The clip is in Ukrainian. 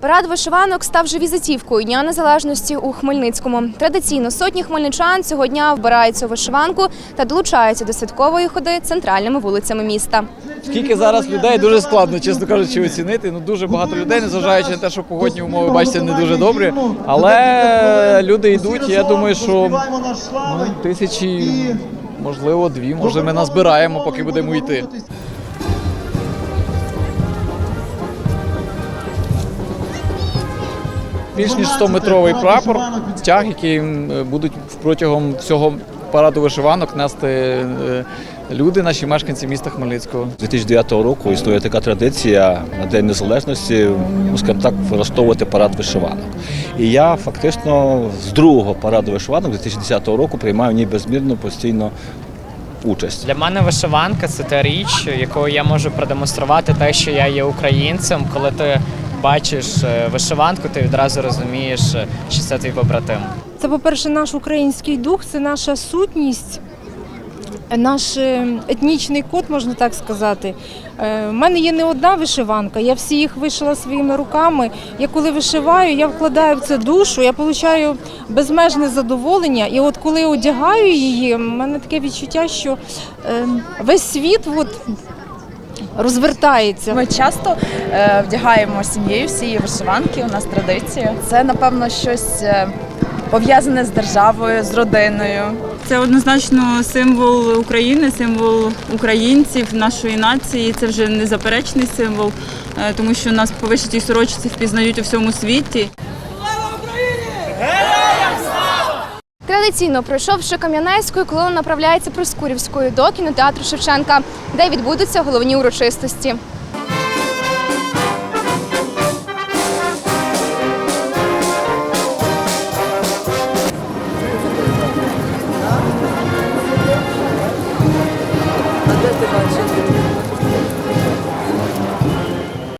Парад вишиванок став вже візитівкою Дня Незалежності у Хмельницькому. Традиційно сотні хмельничан цього дня вбираються у вишиванку та долучаються до святкової ходи центральними вулицями міста. Скільки зараз людей дуже складно, чесно кажучи, оцінити. Ну дуже багато людей, незважаючи на те, що погодні умови бачите не дуже добрі. Але люди йдуть. Я думаю, що ну, тисячі, можливо, дві. Може, ми назбираємо, поки будемо йти. Більш ніж 100-метровий прапор, стяг, який будуть протягом всього параду вишиванок нести е, люди, наші мешканці міста Хмельницького. З 2009 року існує така традиція на День Незалежності, ну, скажімо так, влаштовувати парад вишиванок. І я фактично з другого параду вишиванок 2010 року приймаю в ній безмірно постійно участь. Для мене вишиванка це та річ, якою я можу продемонструвати те, що я є українцем. Коли ти бачиш е, вишиванку, ти відразу розумієш, е, що це твій побратим. Це, по-перше, наш український дух, це наша сутність, наш е, етнічний код, можна так сказати. У мене є не одна вишиванка, я всі їх вишила своїми руками. Я коли вишиваю, я вкладаю в це душу, я отримую безмежне задоволення. І от коли одягаю її, в мене таке відчуття, що весь світ от, розвертається. Ми часто е, вдягаємо сім'єю всі вишиванки. У нас традиція. Це напевно щось е, пов'язане з державою, з родиною. Це однозначно символ України, символ українців, нашої нації. Це вже незаперечний символ, е, тому що нас по вишитій сорочці впізнають у всьому світі. Традиційно пройшовши Кам'янецькою, колона направляється Проскурівською до кінотеатру Шевченка, де відбудуться головні урочистості.